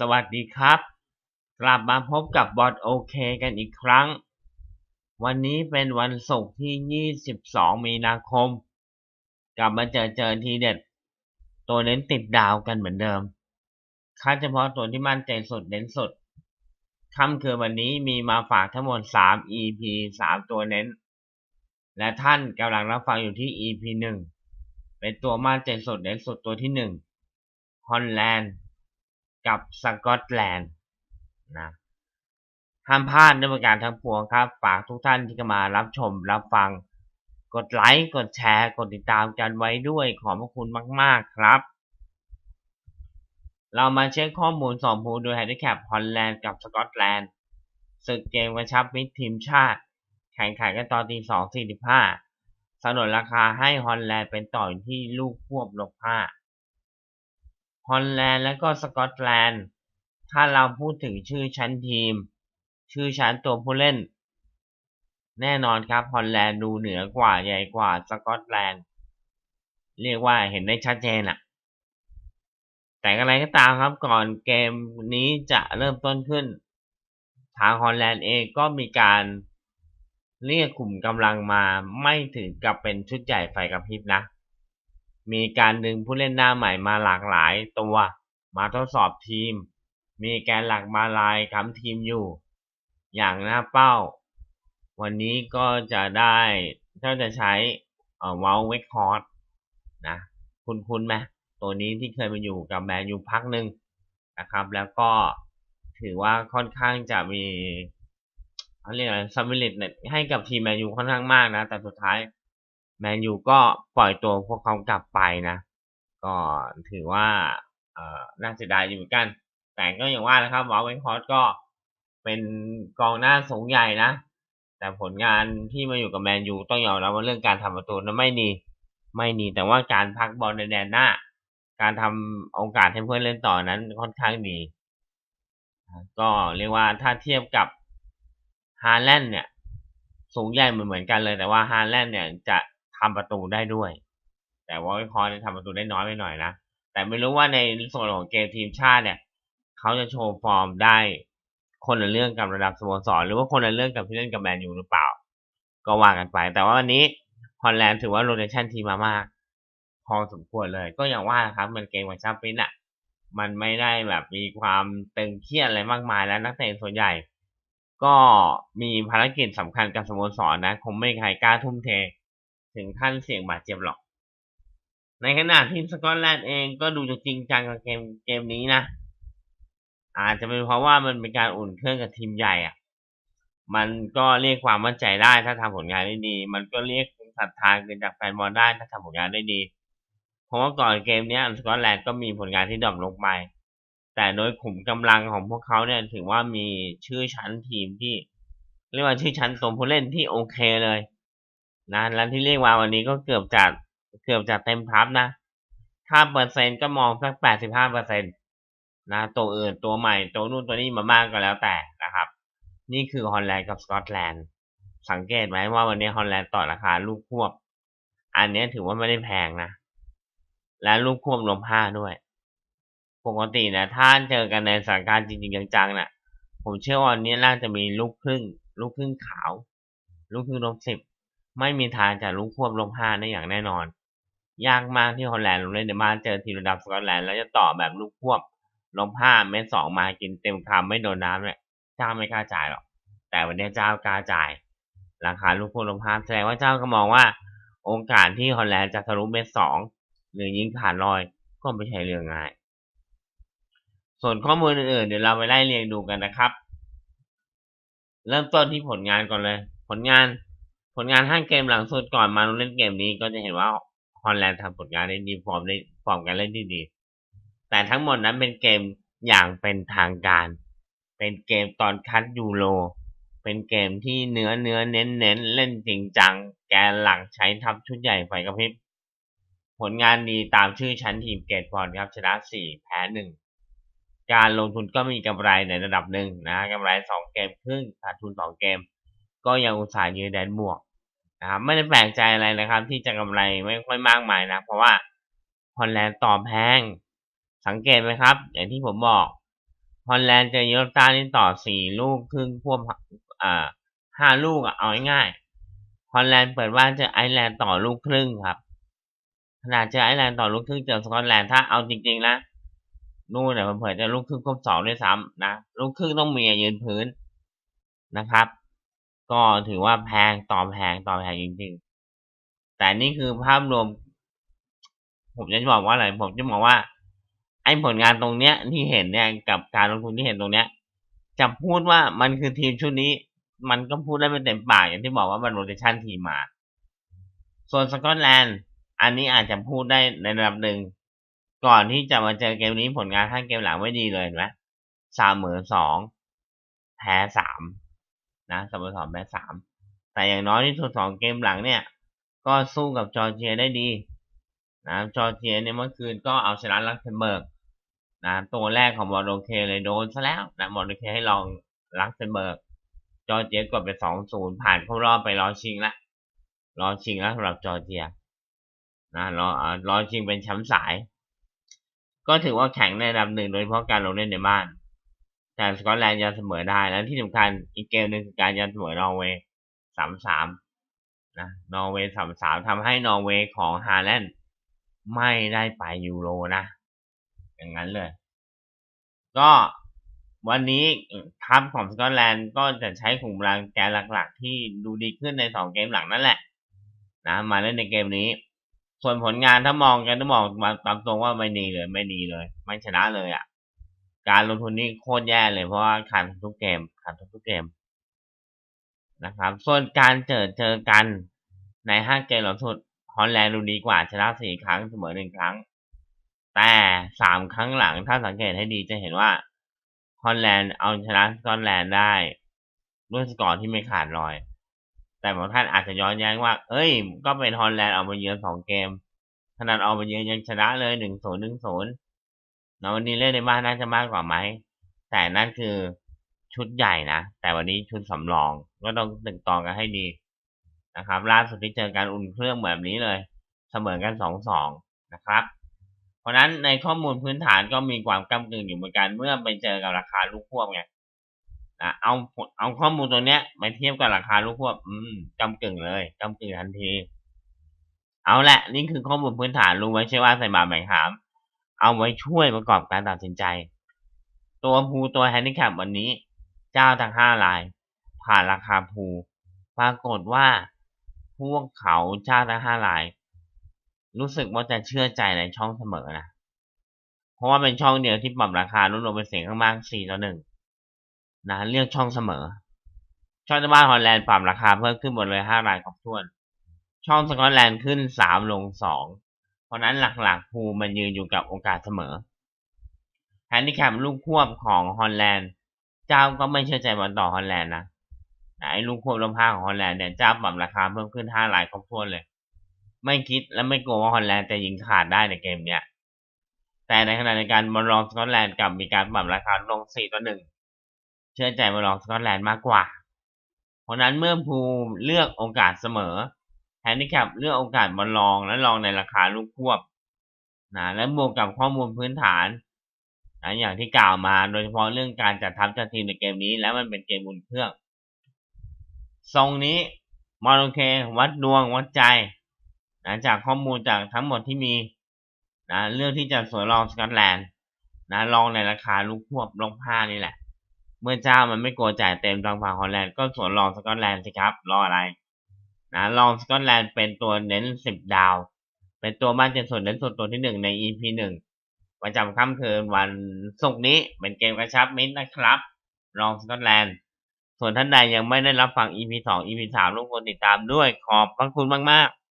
สวัสดีครับ กลับมาพบกับบอทโอเคกันอีกครั้ง วันนี้เป็นวันศุกร์ที่ 22 มีนาคม กลับมาเจอเจอทีเด็ด ตัวเน้นติดดาวกันเหมือนเดิมคัดเฉพาะตัวที่มั่นใจสุดเน้นสุดค่ำคืนวันนี้มีมาฝากทั้งหมด 3 EP 3 ตัวเน้น และท่านกำลังรับฟังอยู่ที่ EP 1 เป็นตัวมั่นใจสุดเน้นสุดตัวที่ 1ฮอลแลนด์ กับสกอตแลนด์นะห้ามพลาดด้วยประการทั้งปวงครับ ฝากทุกท่านที่มารับชมรับฟัง กดไลค์กดแชร์ กดติดตามกันไว้ด้วยขอบพระคุณมาก ๆ ครับ เรามาเช็คข้อมูลสองภูโดยไฮเดแคปฮอลแลนด์กับสกอตแลนด์ศึกเกมกระชับมิตรทีมชาติ แข่งขันกันตอนตีสองสี่สิบห้าสนนราคาให้ฮอลแลนด์เป็นต่ออยู่ที่ลูกควบลบห้า ฮอลแลนด์และก็สกอตแลนด์ ถ้าเราพูดถึงชื่อชั้นทีม ชื่อชั้นตัวผู้เล่น แน่นอนครับฮอลแลนด์ดูเหนือกว่าใหญ่กว่าสกอตแลนด์ เรียกว่าเห็นได้ชัดเจนอะแต่อะไรก็ตามครับก่อนเกมนี้จะเริ่มต้นขึ้น ทางฮอลแลนด์เองก็มีการเรียกกลุ่มกำลังมาไม่ถึงกับเป็นชุดใหญ่ไฟกระพริบนะ มีการดึงผู้เล่นหน้าใหม่มาหลากหลายตัว มาทดสอบทีม มีแกนหลักมาลายค้ำทีมอยู่ อย่างหน้าเป้า วันนี้ก็จะได้ก็จะใช้เอ่อวอลเวกคอร์ดนะคุณคุณไหมตัวนี้ที่เคยมาอยู่กับแมนยูพักหนึ่งนะครับ แล้วก็ถือว่าค่อนข้างจะมีเขาเรียกอะไรซัมมิลิตให้กับทีมแมนยูค่อนข้างมากนะ แต่สุดท้าย แมนยูก็ปล่อยตัวพวกเขากลับไปนะ ก็ถือว่าเออน่าเสียดายอยู่เหมือนกัน แต่ก็อย่างว่านะครับวอลเวนคอร์ก็เป็นกองหน้าสูงใหญ่นะ แต่ผลงานที่มาอยู่กับแมนยูต้องยอมรับว่าเรื่องการทำประตูนั้นไม่ดีไม่ดีแต่ว่าการพักบอลในแดนหน้า การทำโอกาสให้เพื่อนเล่นต่อนั้นค่อนข้างดีก็เรียกว่าถ้าเทียบกับฮาแลนด์เนี่ย สูงใหญ่เหมือนเหมือนกันเลย แต่ว่าฮาแลนด์เนี่ยจะ ทำประตูได้ด้วย แต่ว่าวิเคราะห์ทำประตูได้น้อยไปหน่อยนะ แต่ไม่รู้ว่าในส่วนของเกมทีมชาติเนี่ย เขาจะโชว์ฟอร์มได้คนละเรื่องกับระดับสโมสรหรือว่าคนละเรื่องกับที่เล่นกับแมนยูหรือเปล่า ก็ว่ากันไป แต่ว่าวันนี้ฮอลแลนด์ถือว่าโรเตชันทีมมามากพอสมควรเลย ก็อย่างว่าครับมันเกมวันชาปินอะมันไม่ได้แบบมีความตึงเครียดอะไรมากมายแล้วนักเตะส่วนใหญ่ ก็มีภารกิจสำคัญกับสโมสรนะ คงไม่ใครกล้าทุ่มเท ถึงขั้นเสี่ยงบาดเจ็บหรอก ในขณะที่สกอตแลนด์เองก็ดูจะจริงจังกับเกมเกมนี้นะ อาจจะเป็นเพราะว่ามันเป็นการอุ่นเครื่องกับทีมใหญ่อะมันก็เรียกความมั่นใจได้ถ้าทำผลงานได้ดี มันก็เรียกศรัทธาเกินจากแฟนบอลได้ถ้าทำผลงานได้ดี เพราะว่าก่อนเกมนี้สกอตแลนด์ก็มีผลงานที่ดรอปลงไปแต่โดยขุมกำลังของพวกเขาเนี่ยถือว่ามีชื่อชั้นทีมที่ เรียกว่าชื่อชั้นตัวผู้เล่นที่โอเคเลย นะแล้วที่เรียกว่าวันนี้ก็เกือบจัดเกือบจัดเต็มพับนะถ้าเปอร์เซ็นต์ก็มองสักแปดสิบห้าเปอร์เซ็นต์นะตัวอื่นตัวใหม่ตัวนู่นตัวนี้มามากก็แล้วแต่นะครับ นี่คือฮอลแลนด์กับสกอตแลนด์สังเกตไหมว่าวันนี้ฮอลแลนด์ต่อราคาลูกควบ อันนี้ถือว่าไม่ได้แพงนะ และลูกควบรวมห้าด้วย ปกตินะถ้าเจอกันในสถานการณ์จริงๆจังๆนะ่ะ ผมเชื่อว่าวันนี้น่าจะมีลูกครึ่ง ลูกครึ่งขาว ลูกครึ่งลบสิบ ไม่มีทางจะลุกควบลบห้าได้อย่างแน่นอน ยากมากที่ฮอลแลนด์ลงเล่นในบ้านเจอทีมระดับสกอตแลนด์แล้วจะต่อแบบลูกควบลบห้าเมตรสองมากินเต็มคำไม่โดนน้ำเนี่ยเจ้าไม่กล้าจ่ายหรอก แต่วันนี้เจ้ากล้าจ่าย ราคาลูกควบลบห้าแสดงว่าเจ้าก็มองว่า โอกาสที่ฮอลแลนด์จะทะลุเมตรสองหรือยิงผ่านลอยก็ไม่ใช่เรื่องง่าย ส่วนข้อมูลอื่นๆเดี๋ยวเราไปไล่เรียงดูกันนะครับ เริ่มต้นที่ผลงานก่อนเลย ผลงาน ผลงานห้าเกมหลังสุดก่อนมาลงเล่นเกมนี้ก็จะเห็นว่าฮอลแลนด์ทำผลงานได้ดีฟอร์มได้ฟอร์มการเล่นที่ดี แต่ทั้งหมดนั้นเป็นเกมอย่างเป็นทางการ เป็นเกมตอนคัดยูโรเป็นเกมที่เนื้อเนื้อเน้นเน้นเล่นจริงจัง แกนหลังใช้ทัพชุดใหญ่ไฟกระพริบผลงานดีตามชื่อชั้นทีมเกตบอลครับชนะสี่แพ้หนึ่งการลงทุนก็มีกำไรในระดับหนึ่งนะกำไรสองเกมครึ่งขาดทุนสองเกม ก็ยังอุตส่าห์ยืนแดนบวกนะครับไม่ได้แปลกใจอะไรนะครับ ที่จะกำไรไม่ค่อยมากมายนะ เพราะว่าฮอลแลนด์ต่อแพง สังเกตไหมครับ อย่างที่ผมบอกฮอลแลนด์เจอเยอรต้านี่ต่อสี่ลูกครึ่งพวกอ่าห้าลูกอะเอาง่ายฮอลแลนด์เปิดบ้านเจอไอร์แลนด์ต่อลูกครึ่งครับขนาดเจอไอร์แลนด์ต่อลูกครึ่งเจอสกอตแลนด์ถ้าเอาจริงๆนะนู่นเนี่ยมันเผยจะลูกครึ่งครบสองด้วยซ้ำนะลูกครึ่งต้องมียืนพื้นนะครับ ก็ถือว่าแพงต่อแพงต่อแพงจริงๆ แต่นี่คือภาพรวม ผมจะบอกว่าอะไร ผมจะบอกว่าไอ้ผลงานตรงเนี้ยที่เห็นเนี่ยกับการลงทุนที่เห็นตรงเนี้ย จะพูดว่ามันคือทีมชุดนี้ มันก็พูดได้ไม่เต็มปากอย่างที่บอกว่ามันโรเตชันทีมมาส่วนสกอตแลนด์อันนี้อาจจะพูดได้ในระดับหนึ่งก่อนที่จะมาเจอเกมนี้ผลงานข้างเกมหลังไม่ดีเลยเห็นไหมสามเหมือสองแพ้สาม นะสโมสรแพ้สามแต่อย่างน้อยที่สุดสองเกมหลังเนี่ย ก็สู้กับจอร์เจียได้ดีนะจอร์เจียเนี่ยเมื่อคืนก็เอาชนะลักเซมเบิร์กนะตัวแรกของบอลโอเคเลยโดนซะแล้วนะบอลโอเคให้ลองลักเซมเบิร์กจอร์เจียกดไปสองศูนย์ผ่านเข้ารอบไปรอชิงละรอชิงแล้วสำหรับจอร์เจียนะรอรอชิงเป็นแชมป์สาย ก็ถือว่าแข็งในระดับหนึ่งโดยเฉพาะการลงเล่นในบ้าน แต่สกอตแลนด์ยังเสมอได้ และที่สำคัญอีกเกมหนึ่งคือการยังเสมอนอร์เวย์สามสามนะนอร์เวย์สามสามทำให้นอร์เวย์ของฮาแลนด์ไม่ได้ไปยูโรนะ อย่างนั้นเลย ก็วันนี้ทัพของสกอตแลนด์ก็จะใช้ขุมกำลังแกนหลักๆ ที่ดูดีขึ้นในสองเกมหลังนั่นแหละ นะมาเล่นในเกมนี้ ส่วนผลงานถ้ามองกันต้องมองมาตามตรงว่าไม่ดีเลย ไม่ดีเลย ไม่ชนะเลยอะ่ะ การลงทุนนี่โคตรแย่เลยเพราะว่าขาดทุกเกมขาดทุกเกมนะครับ ส่วนการเจอเจอกันในห้าเกมหลังสุดฮอลแลนด์ดูดีกว่าชนะสี่ครั้งเสมอหนึ่งครั้ง แต่สามครั้งหลังถ้าสังเกตให้ดีจะเห็นว่าฮอลแลนด์เอาชนะสกอตแลนด์ได้ด้วยสกอร์ที่ไม่ขาดลอย แต่บางท่านอาจจะย้อนแย้งว่า เอ้ย ก็เป็นฮอลแลนด์เอามาเยือนสองเกมขนาดเอามาเยือนยังชนะเลยหนึ่งศูนย์หนึ่งศูนย์ แล้ววันนี้เล่นในบ้านน่าจะมากกว่าไหม แต่นั่นคือชุดใหญ่นะ แต่วันนี้ชุดสำรอง ก็ต้องตึงตองกันให้ดีนะครับ ล่าสุดที่เจอการอุ่นเครื่องแบบนี้เลย เสมอกันสองสองนะครับ เพราะนั้นในข้อมูลพื้นฐานก็มีความกำกึ่งอยู่เหมือนกันเมื่อไปเจอกับราคาลูกควบไงนะเอาเอาข้อมูลตัวเนี้ยไปเทียบกับราคาลูกควบ อืมกำกึ่งเลยกำกึ่งทันที เอาละนี่คือข้อมูลพื้นฐานรู้ไว้ใช่ว่าใส่บาแบ่งหาม เอาไว้ช่วยประกอบการตัดสินใจ ตัวภูตัวแฮนดิแคปวันนี้ เจ้าทั้งห้าราย ผ่านราคาภูปรากฏว่าพวกเขาชาติห้าราย รู้สึกว่าจะเชื่อใจในช่องเสมอนะเพราะว่าเป็นช่องเดียวที่ปรับราคาลดลงเป็นเสียงข้างมากสี่ต่อหนึ่งนะเรียกช่องเสมอ ช่องบ้านฮอลแลนด์ปรับราคาเพิ่มขึ้นหมดเลยห้ารายครบถ้วน ช่องสกอตแลนด์ขึ้นสามลงสอง เพราะนั้นหลักๆภูมันยืนอยู่กับโอกาสเสมอแฮนดิแคปลูกควบของฮอลแลนด์เจ้าก็ไม่เชื่อใจบอลต่อฮอลแลนด์นะไอ้ลูกควบลมพาของฮอลแลนด์เนี่ยเจ้าปรับราคาเพิ่มขึ้นห้าหลายครบถ้วนเลย ไม่คิดและไม่กลัวว่าฮอลแลนด์จะยิงขาดได้ในเกมเนี้ยแต่ในขณะในการบอลรองสกอตแลนด์กับมีการปรับราคาลงสี่ต่อหนึ่งเชื่อใจบอลรองสกอตแลนด์มากกว่า เพราะนั้นเมื่อภูเลือกโอกาสเสมอ แฮนดิแคปเลือกโอกาสบอลรองและรองในราคาลูกควบนะและบวกกับข้อมูลพื้นฐานนะอย่างที่กล่าวมาโดยเฉพาะเรื่องการจัดทัพจัดทีมในเกมนี้ และมันเป็นเกมบุนเครื่อง ทรงนี้มอนโอเค วัดดวงวัดใจนะจากข้อมูลจากทั้งหมดที่มีนะเรื่องที่จะสวยรองสกอตแลนด์นะลองในราคาลูกควบลงผ้านี่แหละ เมื่อเจ้ามันไม่กลัวจ่ายเต็มทางฝั่งฮอลแลนด์ก็สวนรองสกอตแลนด์สิครับรออะไร นะลองสกอตแลนด์เป็นตัวเน้นสิบดาว เป็นตัวบ้านเจนส่วนเน้นส่วนตัวที่หนึ่งใน EP หนึ่งประจำค่ำคืนวันศุกร์นี้เป็นเกมกระชับมิตรนะครับ ลองสกอตแลนด์ ส่วนท่านใดยังไม่ได้รับฟัง EP 2 EP 3รบกวนติดตามด้วยขอบพระคุณมาก ๆ